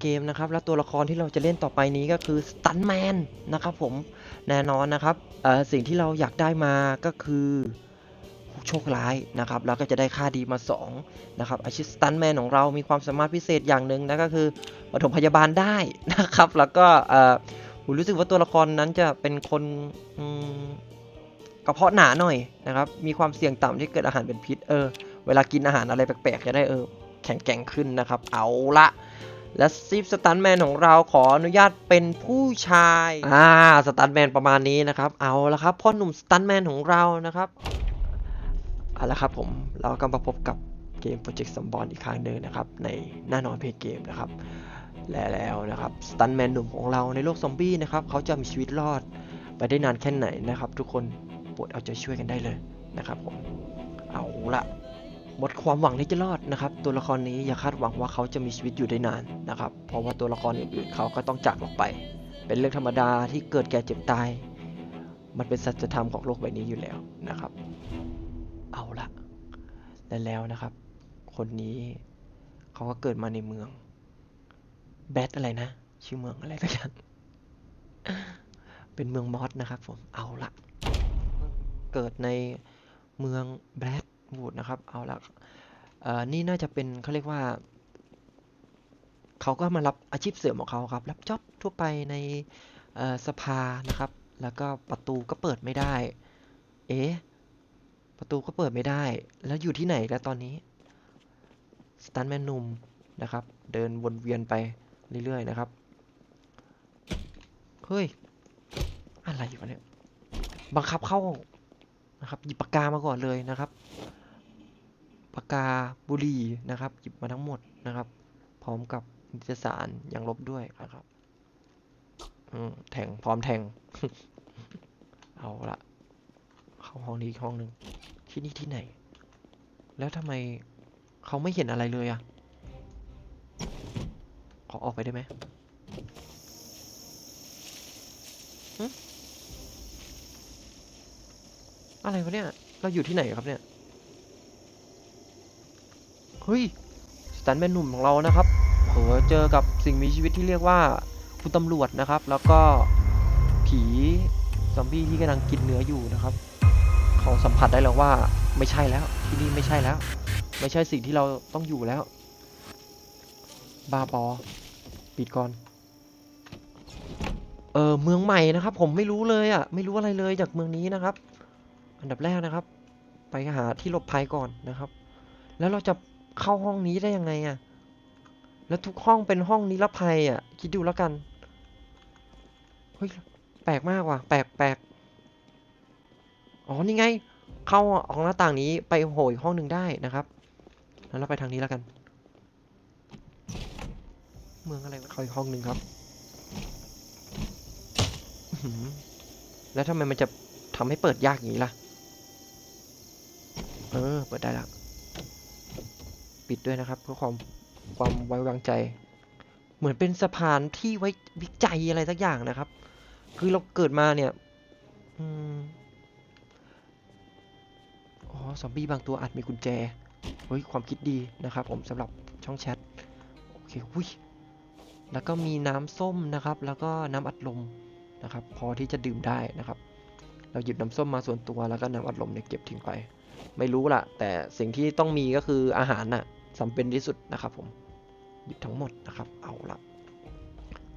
เกมนะครับและตัวละครที่เราจะเล่นต่อไปนี้ก็คือสตันแมนนะครับผมแน่นอนนะครับสิ่งที่เราอยากได้มาก็คือโชคร้ายนะครับแล้วก็จะได้ค่าดีมา2นะครับอาชีพสตันแมนของเรามีความสามารถพิเศษอย่างหนึ่งนั่นก็คือปฐมพยาบาลได้นะครับแล้วก็ผมรู้สึกว่าตัวละครนั้นจะเป็นคนกระเพาะหนาหน่อยนะครับมีความเสี่ยงต่ำที่เกิดอาหารเป็นพิษเออเวลากินอาหารอะไรแปลกๆจะได้เออแข็งแกร่งขึ้นนะครับ เอาละ และซีฟสตันแมนของเราขออนุญาตเป็นผู้ชาย อ่า สตันแมนประมาณนี้นะครับ เอาละครับพ่อหนุ่มสตันแมนของเรานะครับเอาละครับผมเราก็มาพบกับเกมโปรเจกต์ซัมบอลอีกครั้งหนึ่งนะครับ ในหน้านอนเพจเกมนะครับและแล้วนะครับสตันแมนหนุ่มของเราในโลกซอมบี้นะครับ เขาจะมีชีวิตรอดไปได้นานแค่ไหนนะครับ ทุกคนโปรดเอาใจช่วยกันได้เลยนะครับผม เอาละ หมดความหวังที่จะรอดนะครับ ตัวละครนี้อย่าคาดหวังว่าเขาจะมีชีวิตอยู่ได้นานนะครับ เพราะว่าตัวละครอื่นๆเขาก็ต้องจากออกไป เป็นเรื่องธรรมดาที่เกิดแก่เจ็บตาย มันเป็นสัจธรรมของโลกใบนี้อยู่แล้วนะครับ เอาละและแล้วนะครับ คนนี้เขาก็เกิดมาในเมืองแบทอะไรนะ ชื่อเมืองอะไรสักอย่างเป็นเมืองมอสนะครับผมเอาละเกิดในเมืองแบท วูดนะครับ เอาละนี่น่าจะเป็นเขาเรียกว่า เขาก็มารับอาชีพเสริมของเขาครับ รับจ็อบทั่วไปในสภานะครับ แล้วก็ประตูก็เปิดไม่ได้ เอ๊ะ ประตูก็เปิดไม่ได้ แล้วอยู่ที่ไหนแล้วตอนนี้ สตันแมนนุ่มนะครับ เดินวนเวียนไปเรื่อยๆนะครับ เฮ้ย อะไรวะเนี่ย บังคับเข้านะครับ หยิบปากกามาก่อนเลยนะครับ ปากกาบุหรี่นะครับ หยิบมาทั้งหมดนะครับ พร้อมกับนิตยสารอย่างลบด้วยนะครับแทงพร้อมแทง เอาละเข้าห้องนี้ห้องหนึ่งที่นี่ที่ไหน แล้วทำไมเขาไม่เห็นอะไรเลยอะขอออกไปได้ไหมอะไรวะเนี่ย เราอยู่ที่ไหนครับเนี่ย ฮ้ยสตันแมนหนุ่มของเรานะครับเผอเจอกับสิ่งมีชีวิตที่เรียกว่าคุณตำรวจนะครับ แล้วก็ผีซอมบี้ที่กำลังกินเนื้ออยู่นะครับ เขาสัมผัสได้แล้วว่าไม่ใช่แล้วที่นี่ไม่ใช่แล้ว ไม่ใช่สิ่งที่เราต้องอยู่แล้วบาบอปิดก่อนเออเมืองใหม่นะครับ ผมไม่รู้เลยอะไม่รู้อะไรเลยจากเมืองนี้นะครับ อันดับแรกนะครับ ไปหาที่หลบภัยก่อนนะครับ แล้วเราจะ เข้าห้องนี้ได้ยังไงอะแล้วทุกห้องเป็นห้องนิรภัยอะคิดดูแล้วกัน เฮ้ย แปลกมากว่ะ แปลกแปลกอ๋อ นี่ไง เข้าออกหน้าต่างนี้ไปโหยห้องหนึ่งได้นะครับ แล้วเราไปทางนี้แล้วกัน เมืองอะไรวะเข้าอีกห้องหนึ่งครับอื้อหือแล้วทำไมมันจะทำให้เปิดยากอย่างนี้ล่ะ เออ เปิดได้ละ ปิดด้วยนะครับเพื่อความความไว้วางใจ เหมือนเป็นสะพานที่ไว้วิจัยอะไรสักอย่างนะครับ คือเราเกิดมาเนี่ยอ๋อซอมบี้บางตัวอาจมีกุญแจเฮ้ยความคิดดีนะครับ ผมสำหรับช่องแชทโอเคอุ้ยแล้วก็มีน้ำส้มนะครับ แล้วก็น้ำอัดลมนะครับ พอที่จะดื่มได้นะครับ เราหยิบน้ำส้มมาส่วนตัวแล้วก็น้ำอัดลมเนี่ยเก็บทิ้งไป ไม่รู้ละแต่สิ่งที่ต้องมีก็คืออาหารน่ะ สำเป็นที่สุดนะครับผมหยิบทั้งหมดนะครับ เอาละ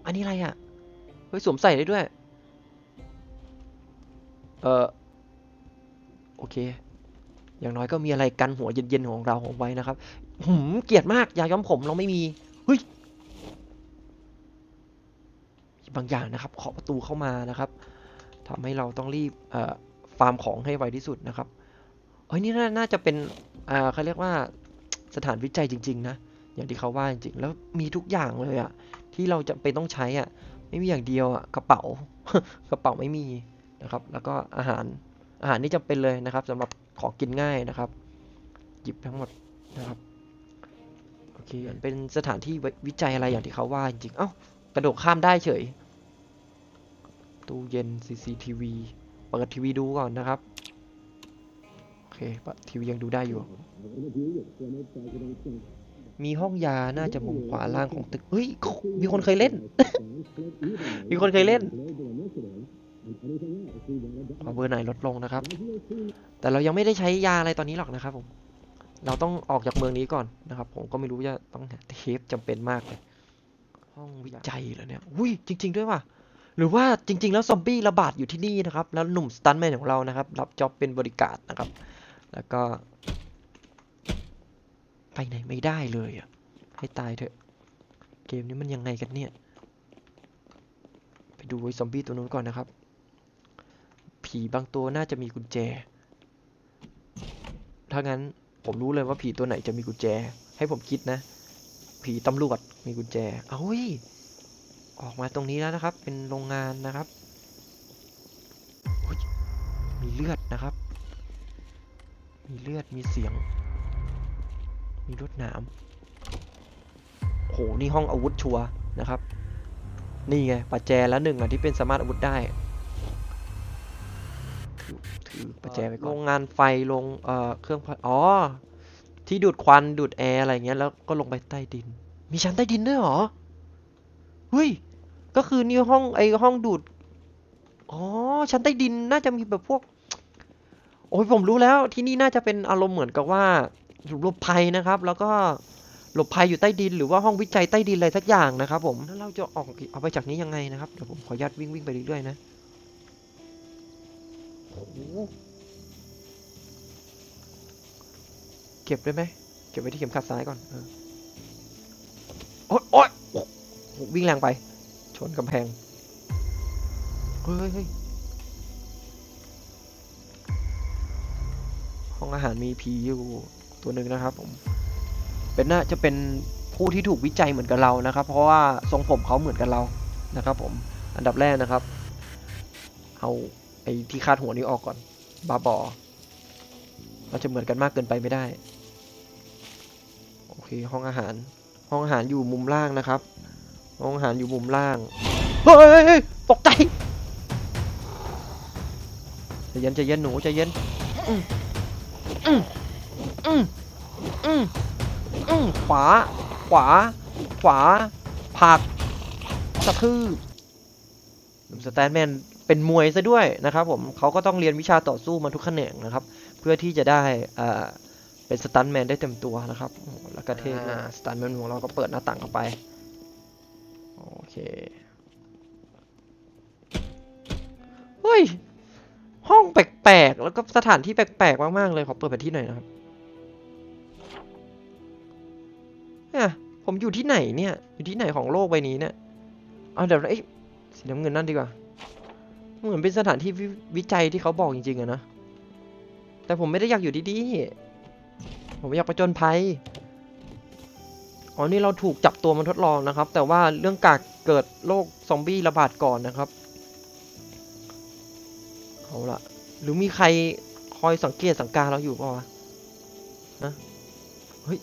อันนี้อะไรอะเฮ้ยสวมใส่ได้ด้วย เออโอเค อย่างน้อยก็มีอะไรกันหัวเย็นๆของเราของไว้นะครับหืมเกลียดมากยาย้อมผมเราไม่มีเฮ้ยบางอย่างนะครับเคาะประตูเข้ามานะครับทำให้เราต้องรีบเอ่อฟาร์มของให้ไวที่สุดนะครับเฮ้ยนี่น่าจะเป็นอ่าเขาเรียกว่า สถานวิจัยจริง ๆ นะ อย่างที่เขาว่าจริงๆ แล้วมีทุกอย่างเลยอะที่เราจะเป็นต้องใช้อะไม่มีอย่างเดียวอะกระเป๋ากระเป๋าไม่มีนะครับ แล้วก็อาหารอาหารนี่จำเป็นเลยนะครับสำหรับของกินง่ายนะครับ หยิบทั้งหมดนะครับโอเคเป็นสถานที่วิจัยอะไรอย่างที่เขาว่าจริงๆเอ้ากระโดดข้ามได้เฉย ตู้เย็น CCTV เปิดทีวีดูก่อนนะครับ ปะทีวียังดูได้อยู่ มีห้องยาน่าจะมุมขวาล่างของตึกเฮ้ย มีคนเคยเล่น มีคนเคยเล่นขอเบอร์ไหนลดลงนะครับ แต่เรายังไม่ได้ใช้ยาอะไรตอนนี้หรอกนะครับผม เราต้องออกจากเมืองนี้ก่อนนะครับ ผมก็ไม่รู้จะต้องเทปจำเป็นมากเลย ห้องวิจัยเหรอเนี่ย อุ้ยจริง ๆ ด้วยว่ะ หรือว่าจริง ๆ แล้วซอมบี้ระบาดอยู่ที่นี่นะครับ แล้วหนุ่มสตันแมนของเรานะครับ รับจ็อบเป็นบริการนะครับ แล้วก็ ไปไหนไม่ได้เลยอะ ให้ตายเถอะ เกมนี้มันยังไงกันเนี่ย ไปดูไอ้ซอมบี้ตัวนู้นก่อนนะครับ ผีบางตัวน่าจะมีกุญแจ ถ้างั้นผมรู้เลยว่าผีตัวไหนจะมีกุญแจ ให้ผมคิดนะ ผีตำรวจมีกุญแจ เอา้ย ออกมาตรงนี้แล้วนะครับ เป็นโรงงานนะครับ มีเลือดนะครับ ลือด มีเสียง มีรถหนามโห นี่ห้องอาวุธชัวนะครับ นี่ไงปัจแจแล้วหนึ่งอะที่เป็นสามารถอาวุธได้ ถือประแจไปก่อน โรงงานไฟลงเอ่อเครื่องพัดอ๋อ ที่ดูดควัน ดูดแอร์อะไรเงี้ย แล้วก็ลงไปใต้ดิน มีชั้นใต้ดินด้วยเหรอ เฮ้ย ก็คือนี่ห้องไอห้องดูด อ๋อ ชั้นใต้ดินน่าจะมีแบบพวก โอ้ยผมรู้แล้วที่นี่น่าจะเป็นอารมณ์เหมือนกับว่าหลบภัยนะครับ แล้วก็หลบภัยอยู่ใต้ดิน หรือว่าห้องวิจัยใต้ดินอะไรสักอย่างนะครับผมแล้วเราจะออกเอาไปจากนี้ยังไงนะครับเดี๋ยวผมขออนุญาตวิ่งวิ่งไปเรื่อยๆนะโอ้เก็บได้ไหมเก็บไว้ที่เข็มขัดซ้ายก่อนโอ๊ยโอ๊ยโอ้โหวิ่งแรงไป ชนกำแพงเฮ้ย ห้องอาหารมีผีอยู่ตัวหนึ่งนะครับผมเป็นน่าจะเป็นผู้ที่ถูกวิจัยเหมือนกับเรานะครับ เพราะว่าทรงผมเขาเหมือนกับเรานะครับ ผมอันดับแรกนะครับ เอาไอ้ที่คาดหัวนี้ออกก่อนบาบอเราจะเหมือนกันมากเกินไปไม่ได้โอเคห้องอาหาร ห้องอาหารอยู่มุมล่างนะครับ ห้องอาหารอยู่มุมล่างเฮ้ยเฮ้ยเฮ้ยตกใจใจเย็นใจเย็นหนูใจเย็น อืมอืมอืมอืมขวา ขวา ขวาผลักกระทืบสแตนแมนเป็นมวยซะด้วยนะครับผมเขาก็ต้องเรียนวิชาต่อสู้มาทุกแขนงนะครับ เพื่อที่จะได้อ่าเป็นสตันแมนได้เต็มตัวนะครับโอ้โหแล้วก็เท่ด้วยสตันแมนของเราก็เปิดหน้าต่างเข้าไป โอเค เฮ้ยห้องแปลกๆ แล้วก็สถานที่แปลกๆ มากๆ เลย ขอเปิดแผนที่หน่อยนะครับเนี่ยผมอยู่ที่ไหนเนี่ย อยู่ที่ไหนของโลกใบนี้เนี่ยเอาเดี๋ยวเอ้สีน้ำเงินนั่นดีกว่า เหมือนเป็นสถานที่วิวจัยที่เขาบอกจริงๆอะนะ แต่ผมไม่ได้อยากอยู่ที่นี่ผมอยากไปจนภัย อ๋อ นี่เราถูกจับตัวมาทดลองนะครับ แต่ว่าเรื่องกากเกิดโรคซอมบี้ระบาดก่อนนะครับ เอาละ หรือมีใครคอยสังเกตสังการเราอยู่ป่าวะนะเฮ้ย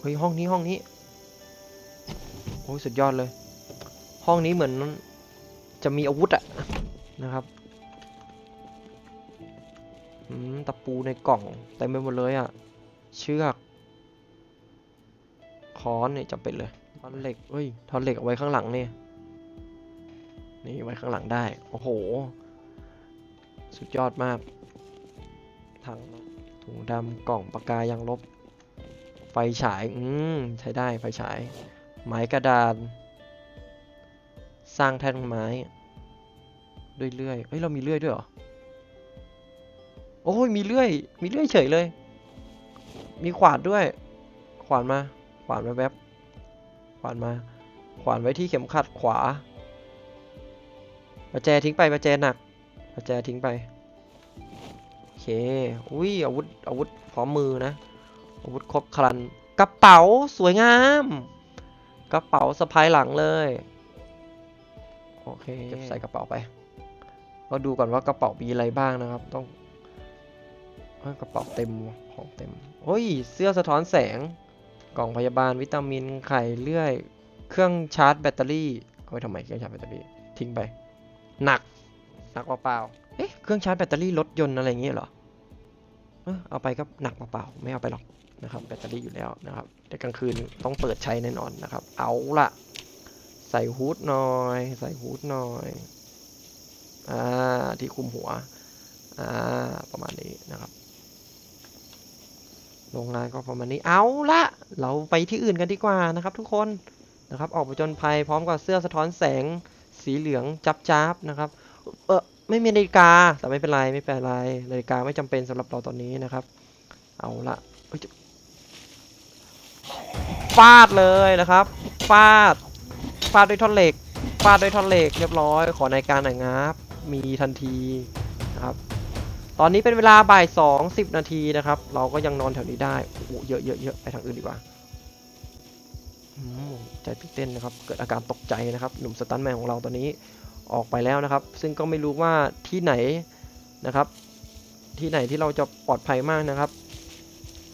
เฮ้ย ห้องนี้ห้องนี้ โอ้ยสุดยอดเลย ห้องนี้เหมือนจะมีอาวุธอะนะครับอืมตะปูในกล่องเต็มไปหมดเลยอะเชือกค้อนเนี่ยจำเป็นเลยท่อนเหล็กเฮ้ยท่อนเหล็กเอาไว้ข้างหลังเนี่ยนี่ไว้ข้างหลังได้ โอ้โห สุดยอดมาก ถังถุงดำกล่องปากกายังลบ ไฟฉาย อืม ใช้ได้ไฟฉาย ไม้กระดาน สร้างแท่นไม้ด้วยเลื่อยเฮ้ย เรามีเลื่อยด้วยเหรอ โอ้ย มีเลื่อย มีเลื่อยเฉยเลย มีขวานด้วย ขวานมา ขวานมาแวบขวานมา ขวานไว้ที่เข็มขัดขวาประแจทิ้งไปประแจหนัก ประแจทิ้งไป โอเค อุ้ยอาวุธอาวุธพร้อมมือนะ อาวุธครบครัน กระเป๋าสวยงาม กระเป๋าสะพายหลังเลย โอเคเก็บใส่กระเป๋าไปก็ดูก่อนว่ากระเป๋ามีอะไรบ้างนะครับ ต้องเอ้ยกระเป๋าเต็มว่ะของเต็มโอ้ย เสื้อสะท้อนแสง กล่องพยาบาลวิตามินไข่เลื่อย เครื่องชาร์จแบตเตอรี่เอาไว้ทำไมเครื่องชาร์จแบตเตอรี่ ทิ้งไป หนัก หนักเปล่าๆเอ๊ะเครื่องชาร์จแบตเตอรี่รถยนต์อะไรอย่างเงี้ยเหรอเออเอาไปก็หนักเปล่าๆไม่เอาไปหรอกนะครับแบตเตอรี่อยู่แล้วนะครับแต่กลางคืนต้องเปิดใช้แน่นอนนะครับ เอาละใส่ฮูดหน่อย ใส่ฮูดหน่อยอ่าที่คุมหัวอ่าประมาณนี้นะครับโรงงานก็ประมาณนี้เอาละเราไปที่อื่นกันดีกว่านะครับ ทุกคนนะครับ ออกไปจนภัยพร้อมกับเสื้อสะท้อนแสงสีเหลืองจับจับนะครับ ไม่มีนาฬิกาแต่ไม่เป็นไรไม่เป็นไรนาฬิกาไม่จำเป็นสำหรับเราตอนนี้นะครับ เอาละฟาดเลยนะครับฟาดฟาดด้วยท่อนเหล็กฟาดด้วยท่อนเหล็กเรียบร้อย ขอนาฬิกาหน่อยงับมีทันทีนะครับตอนนี้เป็นเวลาบ่ายสองสิบนาทีนะครับ เราก็ยังนอนแถวนี้ได้โอ้โหเยอะเยอะเยอะไปทางอื่นดีกว่าใจตื่นเต้นนะครับ เกิดอาการตกใจนะครับ หนุ่มสตันแมนของเราตอนนี้ ออกไปแล้วนะครับ ซึ่งก็ไม่รู้ว่าที่ไหนนะครับ ที่ไหนที่เราจะปลอดภัยมากนะครับ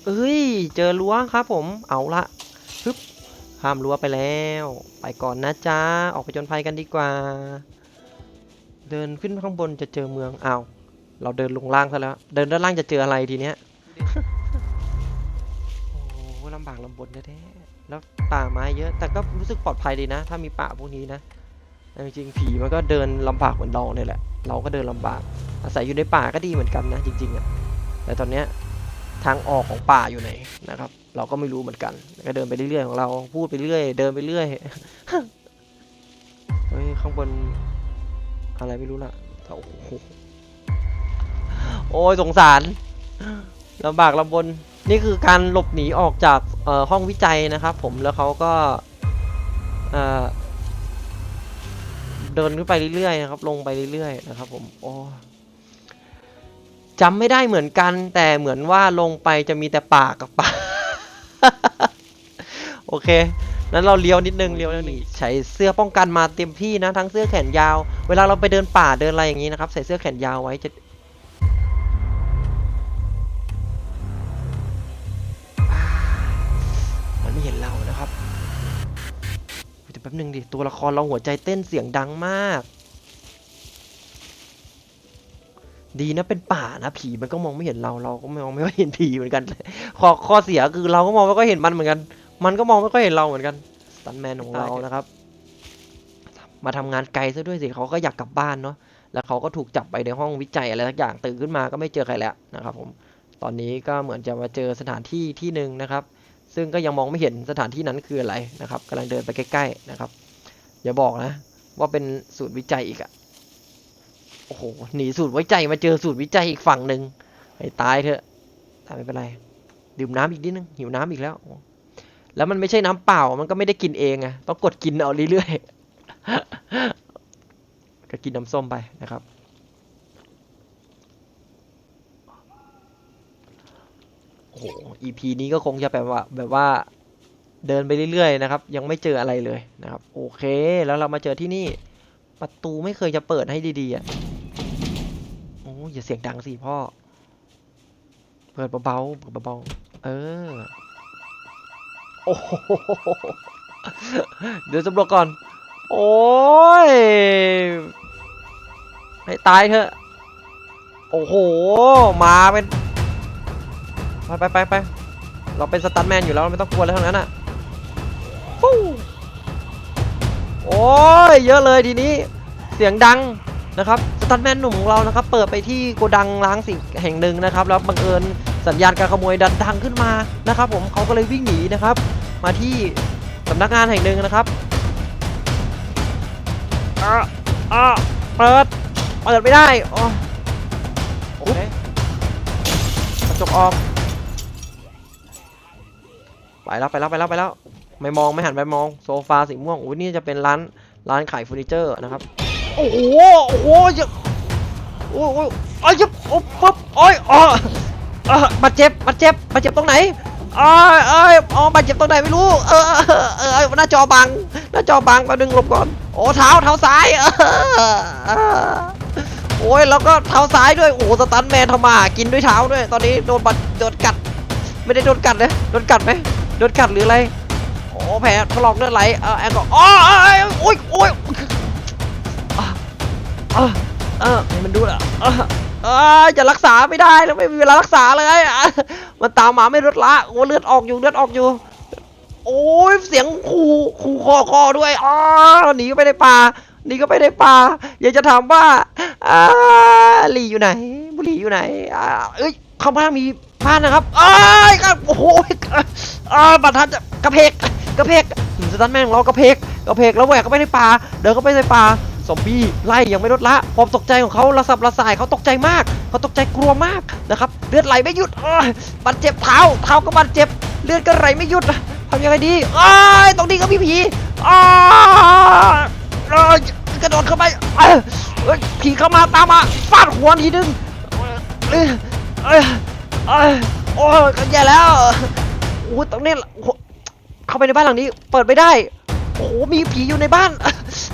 เอ้ย เจอรั้วครับผมเอาละฮึบข้ามรั้วไปแล้ว ไปก่อนนะจ๊ะออกไปจนภัยกันดีกว่า เดินขึ้นข้างบนจะเจอเมืองอ้าวเราเดินลงล่างซะแล้ว เดินด้านล่างจะเจออะไรทีเนี้ยโอ้ลำบากลำบนแท้ๆแล้วป่าไม้เยอะ แต่ก็รู้สึกปลอดภัยดีนะ ถ้ามีป่าพวกนี้นะ แต่จริงๆผีมันก็เดินลำบากเหมือนเราเนี่ยแหละ เราก็เดินลำบาก อาศัยอยู่ในป่าก็ดีเหมือนกันนะจริงๆอะแต่ตอนเนี้ยทางออกของป่าอยู่ไหนนะครับ เราก็ไม่รู้เหมือนกัน ก็เดินไปเรื่อยๆของเรา พูดไปเรื่อย เดินไปเรื่อย เฮ้ยข้างบนอะไรไม่รู้ล่ะโอ้โหโอ้ยสงสารลำบากลำบน นี่คือการหลบหนีออกจากห้องวิจัยนะครับ ผมแล้วเขาก็ เดินขึ้นไปเรื่อยๆนะครับ ลงไปเรื่อยๆนะครับ ผมโอ้จำไม่ได้เหมือนกัน แต่เหมือนว่าลงไปจะมีแต่ป่ากับป่าโอเคนั้นเราเลี้ยวนิดนึงเลี้ยวนิดนึงใช้เสื้อป้องกันมาเต็มที่นะทั้งเสื้อแขนยาว เวลาเราไปเดินป่าเดินอะไรอย่างนี้นะครับ ใส่เสื้อแขนยาวไว้จะ ป๊บนึงดิ ตัวละครเราหัวใจเต้นเสียงดังมาก ดีนะเป็นป่านะผีมันก็มองไม่เห็นเราเราก็มองไม่ค่อยเห็นผีเหมือนกันข้อข้อเสียคือเราก็มองไม่ค่อยเห็นมันเหมือนกัน มันก็มองไม่ค่อยเห็นเราเหมือนกันสตันแมนของเรานะครับ มาทำงานไกลซะด้วยสิเขาก็อยากกลับบ้านเนาะแล้วเขาก็ถูกจับไปในห้องวิจัยอะไรสักอย่างตื่นขึ้นมาก็ไม่เจอใครแล้วนะครับ ผม ตอนนี้ก็เหมือนจะมาเจอสถานที่ที่หนึ่งนะครับ ซึ่งก็ยังมองไม่เห็นสถานที่นั้นคืออะไรนะครับกำลังเดินไปใกล้ๆนะครับ อย่าบอกนะ ว่าเป็นสูตรวิจัยอีกอะโอ้โหหนีสูตรวิจัยมาเจอสูตรวิจัยอีกฝั่งหนึ่งให้ตายเถอะแต่ไม่เป็นไร ดื่มน้ำอีกนิดนึงหิวน้ำอีกแล้ว แล้วมันไม่ใช่น้ำเปล่ามันก็ไม่ได้กินเองอะต้องกดกินเอาเรื่อยๆก็กินน้ำส้มไปนะครับ โอ้โห EP นี้ก็คงจะแบบว่าแบบว่าเดินไปเรื่อยๆนะครับ ยังไม่เจออะไรเลยนะครับ โอเค แล้วเรามาเจอที่นี่ ประตูไม่เคยจะเปิดให้ดีๆอะโอ้ยอย่าเสียงดังสิพ่อ เปิดเบาๆเปิดเบาๆเออ โอ้โหเดี๋ยวสำรวจก่อน โอ้ย ให้ตายเถอะ โอ้โห มาเป็น ไปไปไปไปเราเป็นสตันแมนอยู่แล้วไม่ต้องกลัวอะไรทั้งนั้นอะฟูโอ้ยเยอะเลยทีนี้เสียงดังนะครับสตันแมนหนุ่มของเรานะครับ เปิดไปที่โกดังล้างสิ่งแห่งหนึ่งนะครับ แล้วบังเอิญสัญญาณการขโมยดันดังขึ้นมานะครับ ผมเขาก็เลยวิ่งหนีนะครับ มาที่สำนักงานแห่งหนึ่งนะครับอะอะเปิดเปิดไม่ได้อ๋อโอเคกระจกออก ไปแล้วไปแล้วไปแล้วไปแล้ว ไม่มองไม่หันไปมองโซฟาสีม่วงโอ้ยนี่จะเป็นร้านร้านขายเฟอร์นิเจอร์นะครับโอ้โหโอ้โหยโอ้โหโอ้ยโอ้ยปุ๊บโอ้ยอ๋อเอบาดเจ็บบาดเจ็บบาดเจ็บตรงไหนเอ้ยเอ้ยอ๋อบาดเจ็บตรงไหนไม่รู้เออเออหน้าจอบังหน้าจอบังแป๊บนึงหลบก่อนโอ้เท้าเท้าซ้ายโอ้ยแล้วก็เท้าซ้ายด้วยโอ้สตันแมนทำมาหากินด้วยเท้าด้วย ตอนนี้โดนบัดโดนกัด ไม่ได้โดนกัดเลยโดนกัดไหม โดนกัดหรืออะไรโอ้แผลถลอกเลือดไหลเออแอลกอฮอล์อ๋อเอ้ยโอ้ยโอ้ยอะอะเออมันดูละอะเอ้ยจะรักษาไม่ได้แล้วไม่มีเวลารักษาเลยมันตามมาไม่ลดละโอ้เลือดออกอยู่เลือดออกอยู่ โอ้ยเสียงขู่ขู่คอคอด้วยอ๋อหนีก็ไปในป่าหนีก็ไปในป่าอยากจะถามว่าอ่าหลีอยู่ไหนบุรีอยู่ไหนอ่าเอ้ยข้างบ้านมี บ้านนะครับอ้ยครับโอ้โหอ่าบัตรทันจะกระเพกกระเพกสตันแม่งล้อกระเพกกระเพกแล้วแหวกเข้าไปในป่า เดินเข้าไปในป่าซอมบี้ไล่ยังไม่ลดละความตกใจของเขาระสับระสายเขาตกใจมากเขาตกใจกลัวมากนะครับเลือดไหลไม่หยุดบาดเจ็บเท้าเท้าก็บาดเจ็บ เลือดก็ไหลไม่หยุดทำยังไงดีอ้ายตรงนี้ก็มีผีอ้ายกระโดดเข้าไปผีเข้ามาตามมาฟาดหัวทีนึง เอ้ยเอ้ยเอ้ยโอ้ยแย่แล้วโอ้ตรงนี้เข้าไปในบ้านหลังนี้ เปิดไม่ได้ โอ้โห มีผีอยู่ในบ้าน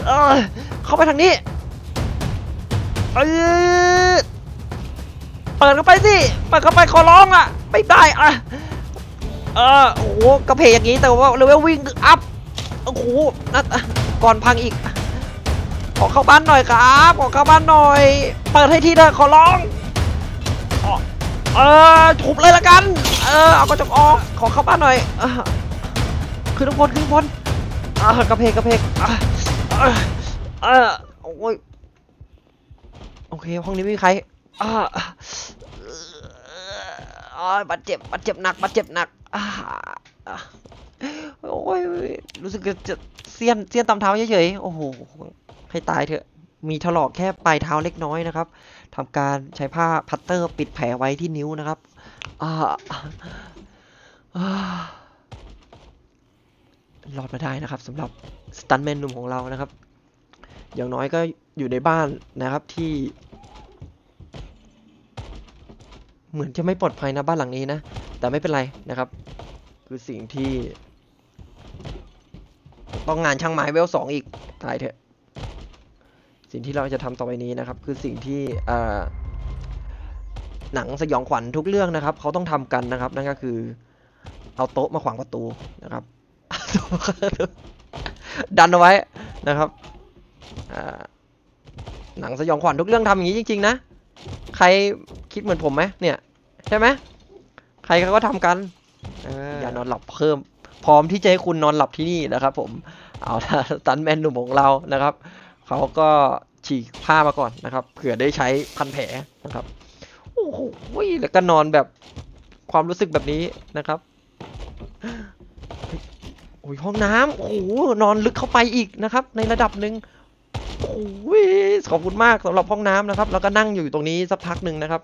เอ้ยเข้าไปทางนี้ เอ้ยเปิดเข้าไปสิ เปิดเข้าไปขอร้องอะ ไม่ได้อะ เออโอ้โห กระเพกอย่างนี้แต่ว่าเลเวลวิ่งอัพ โอ้โหนัดก่อนพังอีก ขอเข้าบ้านหน่อยครับ ขอเข้าบ้านหน่อย เปิดให้ทีเถอะขอร้อง เออถูบเลยละกัน เออเอากระจกออกขอเข้าบ้านหน่อยเออขึ้นทุกคนขึ้นทุกคนอ่ากระเพกกระเพกเออโอ้ยโอเคห้องนี้ไม่มีใครอ่าบาดเจ็บบาดเจ็บหนักบาดเจ็บหนักโอ้ยรู้สึกจะเสี้ยนเสี้ยนตามเท้าเฉยๆโอ้โหให้ตายเถอะ มีถลอกแค่ปลายเท้าเล็กน้อยนะครับทำการใช้ผ้าพัตเตอร์ปิดแผลไว้ที่นิ้วนะครับอ่าอ่ารอดมาได้นะครับสำหรับสตันแมนหนุ่มของเรานะครับ อย่างน้อยก็อยู่ในบ้านนะครับที่ เหมือนจะไม่ปลอดภัยนะบ้านหลังนี้นะ แต่ไม่เป็นไรนะครับ คือสิ่งที่ ต้องงานช่างไม้เวลสองอีกตายเถอะ สิ่งที่เราจะทำต่อไปนี้นะครับ คือสิ่งที่เอ่อหนังสยองขวัญทุกเรื่องนะครับ เขาต้องทำกันนะครับ นั่นก็คือ เอาโต๊ะมาขวางประตูนะครับ ดันเอาไว้นะครับอ่าหนังสยองขวัญทุกเรื่องทำอย่างนี้จริงๆนะ ใครคิดเหมือนผมไหมเนี่ย ใช่ไหมใครเขาก็ทำกันอย่านอนหลับเพิ่ม พร้อมที่จะให้คุณนอนหลับที่นี่นะครับ ผมเอาถ้าสตันแมนหนุ่มของเรานะครับ เขาก็ฉีกผ้ามาก่อนนะครับ เผื่อได้ใช้พันแผลนะครับ โอ้โหแล้วก็นอนแบบความรู้สึกแบบนี้นะครับโอ้ยห้องน้ำโอ้โหนอนลึกเข้าไปอีกนะครับ ในระดับหนึ่งโอ้ยขอบคุณมากสำหรับห้องน้ำนะครับ แล้วก็นั่งอยู่ตรงนี้สักพักหนึ่งนะครับ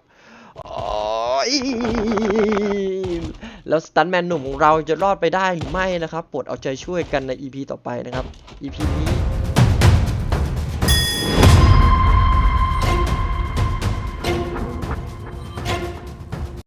แล้วสตันแมนหนุ่มของเราจะรอดไปได้หรือไม่นะครับโปรดเอาใจช่วยกันใน EP ต่อไปนะครับ EP นี้